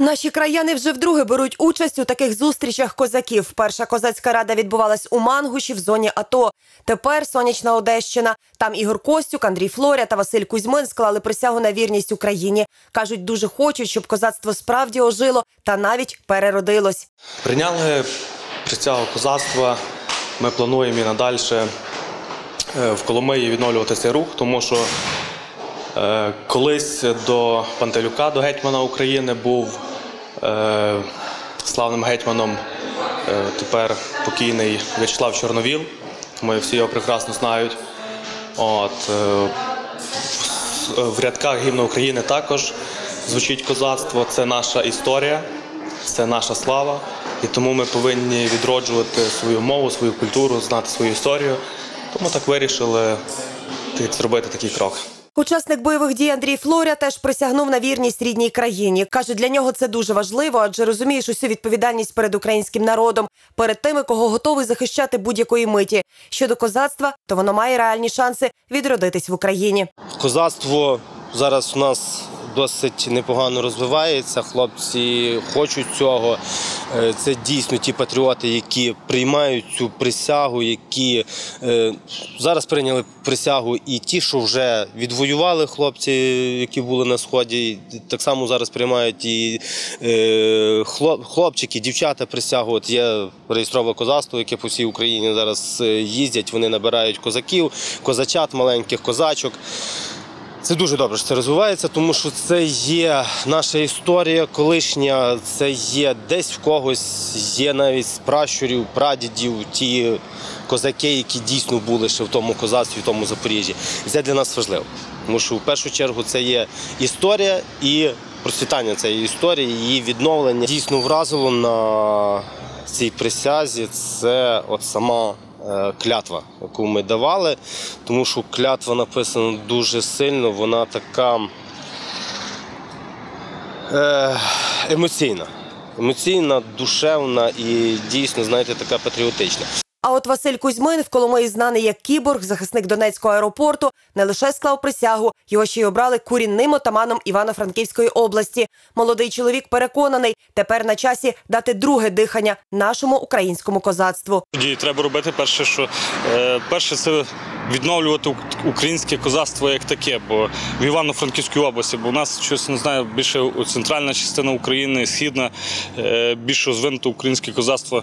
Наші краяни вже вдруге беруть участь у таких зустрічах козаків. Перша козацька рада відбувалась у Мангуші в зоні АТО. Тепер сонячна Одещина. Там Ігор Костюк, Андрій Флоря та Василь Кузьмин склали присягу на вірність Україні. кажуть, дуже хочуть, щоб козацтво справді ожило та навіть переродилось. Прийняли присягу козацтва. Ми плануємо і надалі е, в Коломиї відновлювати цей рух, тому що колись до Пантелюка, до гетьмана України, був е, славним гетьманом е, тепер покійний В'ячеслав Чорновіл. Ми всі його прекрасно знають. От, е, в рядках гімну України також звучить козацтво. Це наша історія, це наша слава. І тому ми повинні відроджувати свою мову, свою культуру, знати свою історію. Тому так вирішили зробити такий крок. Учасник бойових дій Андрій Флоря теж присягнув на вірність рідній країні. Каже, для нього це дуже важливо, адже розумієш усю відповідальність перед українським народом, перед тими, кого готовий захищати будь-якої миті. Щодо козацтва, то воно має реальні шанси відродитись в Україні. Козацтво зараз у нас досить непогано розвивається. Хлопці хочуть цього. Е, Це дійсно ті патріоти, які приймають цю присягу, які е, зараз прийняли присягу, і ті, що вже відвоювали хлопці, які були на сході, так само зараз приймають і е, хлоп- хлопчики, дівчата присягу. От є реєстрове козацтво, яке по всій Україні зараз їздять. Вони набирають козаків, козачат, маленьких козачок. Це дуже добре, що це розвивається, тому що це є наша історія колишня, це є десь в когось, є навіть з пращурів, прадідів, ті козаки, які дійсно були ще в тому козацтві, в тому Запоріжжі. Це для нас важливо. Тому що в першу чергу це є історія і процвітання цієї історії, її відновлення. Дійсно вразило на цій присязі це от сама клятва, яку ми давали, тому що клятва написана дуже сильно, вона така е, емоційна. Емоційна, душевна і дійсно, знаєте, така патріотична. От Василь Кузьмин в Коломиї знаний як кіборг, захисник Донецького аеропорту, не лише склав присягу, його ще й обрали курінним отаманом Івано-Франківської області. Молодий чоловік переконаний, тепер на часі дати друге дихання нашому українському козацтву. Тоді треба робити перше, що е, перше це відновлювати ук- українське козацтво як таке, бо в Івано-Франківській області, бо у нас щось не знаю, більше центральна частина України, східна, е, більш розвинуте українське козацтво.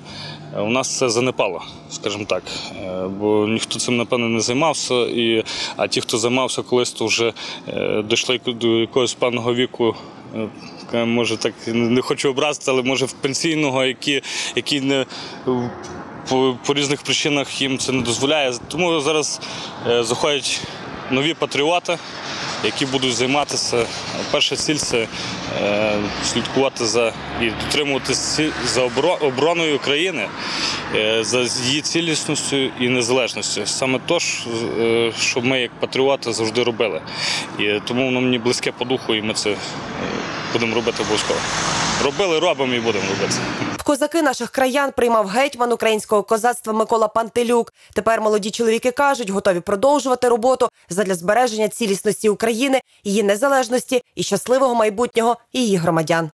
Е, У нас це занепало, скажімо так. Е, Бо ніхто цим напевно не займався. І, а ті, хто займався колись, то вже е, дійшли до якогось певного віку. Може, так не хочу образити, але може в пенсійного, які, які не по, по різних причинах їм це не дозволяє. Тому зараз заходять нові патріоти, які будуть займатися. Перша ціль це е, слідкувати за і дотримуватися за обороною країни, е, за її цілісністю і незалежністю. Саме то, е, що ми як патріоти завжди робили. І тому воно мені близьке по духу, і ми це будемо робити обов'язково. Робили, робимо і будемо робити. Козаки наших краян приймав гетьман українського козацтва Микола Пантелюк. Тепер молоді чоловіки кажуть, готові продовжувати роботу задля збереження цілісності України, її незалежності і щасливого майбутнього її громадян.